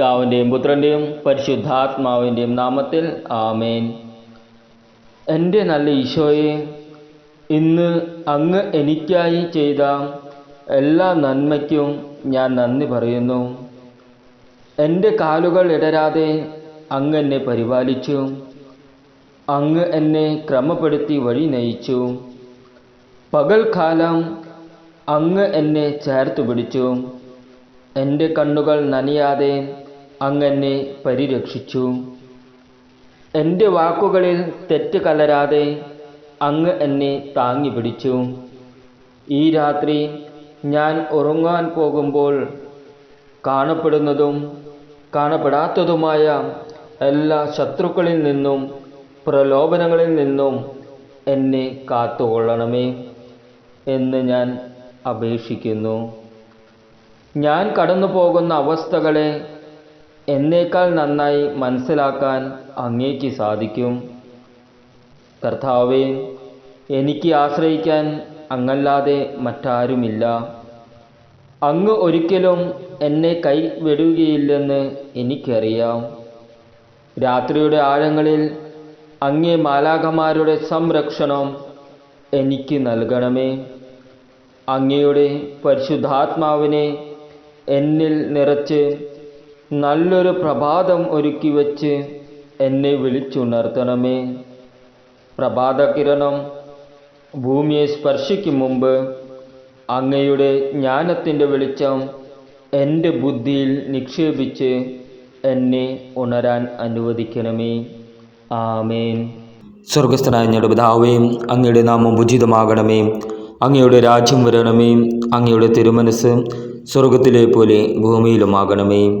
പിതാവിന്റെയും പുത്രന്റെയും പരിശുദ്ധാത്മാവിന്റെയും നാമത്തിൽ ആമേൻ. എന്റെ നല്ല ഈശോയെ ഇന്ന് അങ്ങ് എനിക്കായി ചെയ്ത എല്ലാ നന്മയ്ക്കും ഞാൻ നന്ദി പറയുന്നു. എന്റെ കാലുകൾ ഇടരാതെ അങ്ങ് എന്നെ പരിപാലിച്ചു. അങ്ങ് എന്നെ ക്രമപ്പെടുത്തി വഴി നയിച്ചു. പകൽക്കാലം അങ്ങ് എന്നെ ചേർത്ത് പിടിച്ചു. എന്റെ കണ്ണുകൾ നനയാതെ അങ്ങ് എന്നെ പരിരക്ഷിച്ചു. എന്റെ വാക്കുകളിൽ തെറ്റ് കലരാതെ അങ്ങ് എന്നെ താങ്ങി പിടിച്ചു. ഈ രാത്രി ഞാൻ ഉറങ്ങാൻ പോകുമ്പോൾ കാണപ്പെടുന്നതും കാണപ്പെടാത്തതുമായ എല്ലാ ശത്രുക്കളിൽ നിന്നും പ്രലോഭനങ്ങളിൽ നിന്നും എന്നെ കാത്തുകൊള്ളണമേ എന്ന് ഞാൻ അപേക്ഷിക്കുന്നു. ഞാൻ കടന്നു പോകുന്ന അവസ്ഥകളെ എന്നേക്കാൾ നന്നായി മനസ്സിലാക്കാൻ അങ്ങേക്ക് സാധിക്കും. കർത്താവെ എനിക്ക് ആശ്രയിക്കാൻ അങ്ങല്ലാതെ മറ്റാരുമില്ല. അങ്ങ് ഒരിക്കലും എന്നെ കൈവിടുകയില്ലെന്ന് എനിക്കറിയാം. രാത്രിയുടെ ആഴങ്ങളിൽ അങ്ങേ മാലാഖമാരുടെ സംരക്ഷണം എനിക്ക് നൽകണമേ. അങ്ങയുടെ പരിശുദ്ധാത്മാവിനെ എന്നിൽ നിറച്ച് നല്ലൊരു പ്രഭാതം ഒരുക്കി വച്ച് എന്നെ വിളിച്ചുണർത്തണമേ. പ്രഭാതകിരണം ഭൂമിയെ സ്പർശിക്കും മുമ്പ് അങ്ങയുടെ ജ്ഞാനത്തിന്റെ വെളിച്ചം എന്റെ ബുദ്ധിയിൽ നിക്ഷേപിച്ച് എന്നെ ഉണരാൻ അനുവദിക്കണമേ. ആമേൻ. സ്വർഗസ്ഥനായ ഞങ്ങളുടെ പിതാവേയും അങ്ങയുടെ നാമം ഉചിതമാകണമേ. അങ്ങയുടെ രാജ്യം വരണമേ. അങ്ങയുടെ തിരുമനസ് സ്വർഗത്തിലെ പോലെ ഭൂമിയിലുമാകണമേ.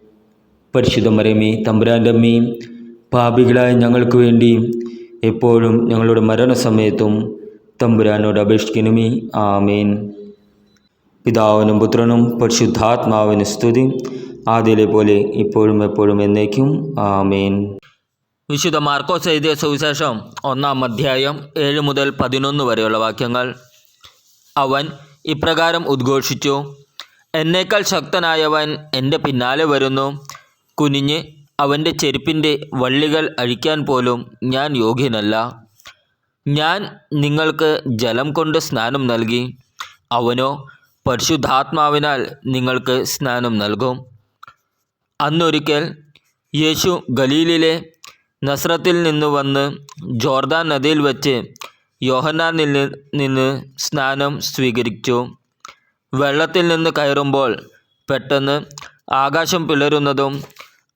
പരിശുദ്ധ മരമേ തമ്പുരാന്റെ അമ്മയും പാപികളായ ഞങ്ങൾക്ക് വേണ്ടി എപ്പോഴും ഞങ്ങളുടെ മരണസമയത്തും തമ്പുരാനോട് അപേക്ഷിക്കണമേ. ആമേൻ. പിതാവിനും പുത്രനും പരിശുദ്ധാത്മാവിന് സ്തുതി. ആദ്യയിലെ പോലെ ഇപ്പോഴും എപ്പോഴും എന്നേക്കും. ആമേൻ. വിശുദ്ധ മാർക്കോസ് എഴുതിയ സുവിശേഷം ഒന്നാം അധ്യായം ഏഴ് മുതൽ പതിനൊന്ന് വരെയുള്ള വാക്യങ്ങൾ. അവൻ ഇപ്രകാരം ഉദ്ഘോഷിച്ചു. എന്നേക്കാൾ ശക്തനായവൻ എന്റെ പിന്നാലെ വരുന്നു. കുനിഞ്ഞ് അവന്റെ ചെരുപ്പിന്റെ വള്ളികൾ അഴിക്കാൻ പോലും ഞാൻ യോഗ്യനല്ല. ഞാൻ നിങ്ങൾക്ക് ജലം കൊണ്ട് സ്നാനം നൽകി. അവനോ പരിശുദ്ധാത്മാവിനാൽ നിങ്ങൾക്ക് സ്നാനം നൽകും. അന്നൊരിക്കൽ യേശു ഗലീലിലെ നസ്രത്തിൽ നിന്ന് വന്ന് ജോർദാൻ നദിയിൽ വെച്ച് യോഹന്നാനിൽ നിന്ന് സ്നാനം സ്വീകരിച്ചു. വെള്ളത്തിൽ നിന്ന് കയറുമ്പോൾ പെട്ടെന്ന് ആകാശം പിളരുന്നതും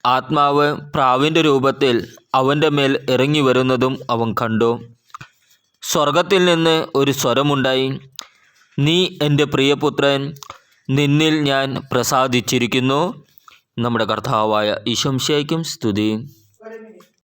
ആത്മാവ് പ്രാവിന്റെ രൂപത്തിൽ അവന്റെ മേൽ ഇറങ്ങി വരുന്നതും അവൻ കണ്ടു. സ്വർഗത്തിൽ നിന്ന് ഒരു സ്വരമുണ്ടായി. നീ എന്റെ പ്രിയപുത്രൻ നിന്നിൽ ഞാൻ പ്രസാദിച്ചിരിക്കുന്നു. നമ്മുടെ കർത്താവായ ഈശംശയ്ക്കും സ്തുതി.